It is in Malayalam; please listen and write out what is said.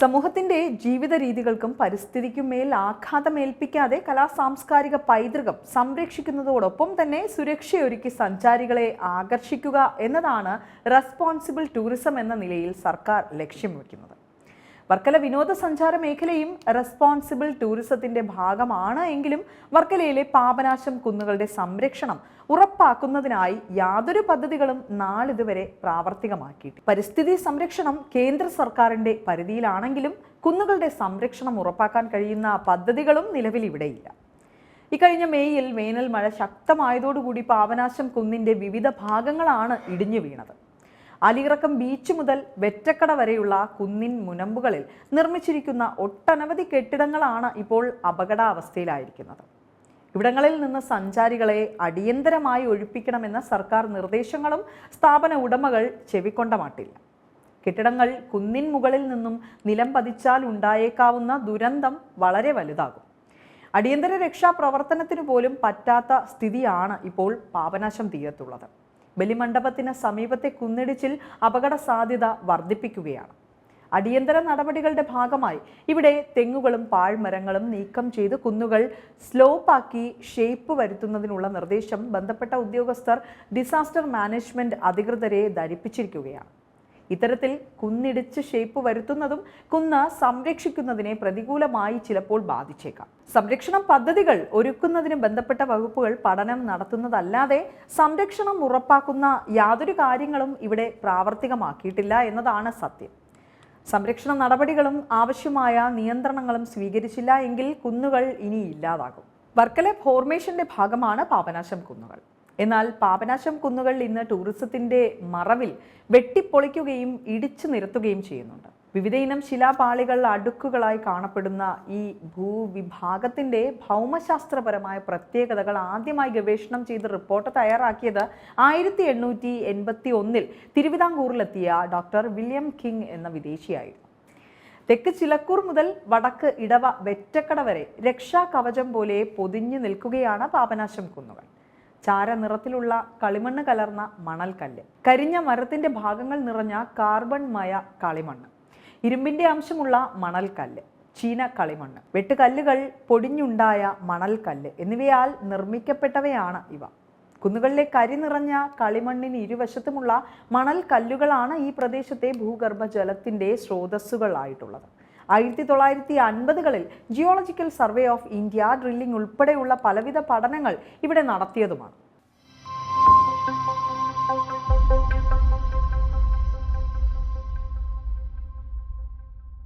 സമൂഹത്തിന്റെ ജീവിത രീതികൾക്കും പരിസ്ഥിതിക്കും മേൽ ആഘാതമേൽപ്പിക്കാതെ കലാ സാംസ്കാരിക പൈതൃകം സംരക്ഷിക്കുന്നതോടൊപ്പം തന്നെ സുരക്ഷയൊരുക്കി സഞ്ചാരികളെ ആകർഷിക്കുക എന്നതാണ് റെസ്പോൺസിബിൾ ടൂറിസം എന്ന നിലയിൽ സർക്കാർ ലക്ഷ്യം വയ്ക്കുന്നത്. വർക്കല വിനോദസഞ്ചാര മേഖലയും റെസ്പോൺസിബിൾ ടൂറിസത്തിന്റെ ഭാഗമാണ് എങ്കിലും വർക്കലയിലെ പാപനാശം കുന്നുകളുടെ സംരക്ഷണം ഉറപ്പാക്കുന്നതിനായി യാതൊരു പദ്ധതികളും നാളിതുവരെ പ്രാവർത്തികമാക്കിയിട്ട് പരിസ്ഥിതി സംരക്ഷണം കേന്ദ്ര സർക്കാരിന്റെ പരിധിയിലാണെങ്കിലും കുന്നുകളുടെ സംരക്ഷണം ഉറപ്പാക്കാൻ കഴിയുന്ന പദ്ധതികളും നിലവിൽ ഇവിടെയില്ല. ഇക്കഴിഞ്ഞ മേയിൽ വേനൽ മഴ ശക്തമായതോടുകൂടി പാപനാശം കുന്നിന്റെ വിവിധ ഭാഗങ്ങളാണ് ഇടിഞ്ഞു വീണത് അലിയിറക്കം ബീച്ച് മുതൽ വെറ്റക്കട വരെയുള്ള കുന്നിൻ മുനമ്പുകളിൽ നിർമ്മിച്ചിരിക്കുന്ന ഒട്ടനവധി കെട്ടിടങ്ങളാണ് ഇപ്പോൾ അപകടാവസ്ഥയിലായിരിക്കുന്നത്. ഇവിടങ്ങളിൽ നിന്ന് സഞ്ചാരികളെ അടിയന്തരമായി ഒഴിപ്പിക്കണമെന്ന സർക്കാർ നിർദ്ദേശങ്ങളും സ്ഥാപന ഉടമകൾ ചെവിക്കൊണ്ട മാട്ടില്ല. കെട്ടിടങ്ങൾ കുന്നിൻ മുകളിൽ നിന്നും നിലം പതിച്ചാൽ ഉണ്ടായേക്കാവുന്ന ദുരന്തം വളരെ വലുതാകും. അടിയന്തര രക്ഷാപ്രവർത്തനത്തിനു പോലും പറ്റാത്ത സ്ഥിതിയാണ് ഇപ്പോൾ പാപനാശം തീരത്തുള്ളത്. ബലിമണ്ഡപത്തിന് സമീപത്തെ കുന്നിടിച്ചിൽ അപകട സാധ്യത വർദ്ധിപ്പിക്കുകയാണ്. അടിയന്തര നടപടികളുടെ ഭാഗമായി ഇവിടെ തെങ്ങുകളും പാഴ്മരങ്ങളും നീക്കം ചെയ്ത് കുന്നുകൾ സ്ലോപ്പാക്കി ഷേപ്പ് വരുത്തുന്നതിനുള്ള നിർദ്ദേശം ബന്ധപ്പെട്ട ഉദ്യോഗസ്ഥർ ഡിസാസ്റ്റർ മാനേജ്മെന്റ് അധികൃതരെ ധരിപ്പിച്ചിരിക്കുകയാണ്. ഇത്തരത്തിൽ കുന്നിടിച്ച് ഷേപ്പ് വരുത്തുന്നതും കുന്ന് സംരക്ഷിക്കുന്നതിനെ പ്രതികൂലമായി ചിലപ്പോൾ ബാധിച്ചേക്കാം. സംരക്ഷണ പദ്ധതികൾ ഒരുക്കുന്നതിന് ബന്ധപ്പെട്ട വകുപ്പുകൾ പഠനം നടത്തുന്നതല്ലാതെ സംരക്ഷണം ഉറപ്പാക്കുന്ന യാതൊരു കാര്യങ്ങളും ഇവിടെ പ്രാവർത്തികമാക്കിയിട്ടില്ല എന്നതാണ് സത്യം. സംരക്ഷണ നടപടികളും ആവശ്യമായ നിയന്ത്രണങ്ങളും സ്വീകരിച്ചില്ല എങ്കിൽ കുന്നുകൾ ഇനി ഇല്ലാതാകും. വർക്കല ഫോർമേഷന്റെ ഭാഗമാണ് പാപനാശം കുന്നുകൾ. എന്നാൽ പാപനാശം കുന്നുകൾ ഇന്ന് ടൂറിസത്തിന്റെ മറവിൽ വെട്ടിപ്പൊളിക്കുകയും ഇടിച്ചു നിരത്തുകയും ചെയ്യുന്നുണ്ട്. വിവിധ ഇനം ശിലാപാളികൾ അടുക്കുകളായി കാണപ്പെടുന്ന ഈ ഭൂവിഭാഗത്തിന്റെ ഭൗമശാസ്ത്രപരമായ പ്രത്യേകതകൾ ആദ്യമായി ഗവേഷണം ചെയ്ത് റിപ്പോർട്ട് തയ്യാറാക്കിയത് ആയിരത്തി എണ്ണൂറ്റി എൺപത്തി ഒന്നിൽ തിരുവിതാംകൂറിലെത്തിയ ഡോക്ടർ വില്യം കിങ് എന്ന വിദേശിയായിരുന്നു. തെക്ക് ചിലക്കൂർ മുതൽ വടക്ക് ഇടവ വെറ്റക്കട വരെ രക്ഷാകവചം പോലെ പൊതിഞ്ഞു നിൽക്കുകയാണ് പാപനാശം കുന്നുകൾ. ചാരനിറത്തിലുള്ള കളിമണ്ണ് കലർന്ന മണൽക്കല്ല്. കരിഞ്ഞ മരത്തിന്റെ ഭാഗങ്ങൾ നിറഞ്ഞ കാർബൺ മയ കളിമണ്ണ്. ഇരുമ്പിന്റെ അംശമുള്ള മണൽക്കല്ല് ചീന കളിമണ്ണ്. വെട്ടുകല്ലുകൾ പൊടിഞ്ഞുണ്ടായ മണൽക്കല്ല് എന്നിവയാൽ നിർമ്മിക്കപ്പെട്ടവയാണ് ഇവ. കുന്നുകളിലെ കരി നിറഞ്ഞ കളിമണ്ണിന് ഇരുവശത്തുമുള്ള മണൽ കല്ലുകളാണ് ഈ പ്രദേശത്തെ ഭൂഗർഭ ജലത്തിന്റെ സ്രോതസ്സുകളായിട്ടുള്ളത്. ആയിരത്തി തൊള്ളായിരത്തി അൻപതുകളിൽ Geological Survey of India drilling ഉൾപ്പെടെയുള്ള പലവിധ പഠനങ്ങൾ ഇവിടെ നടത്തിയതുമാണ്.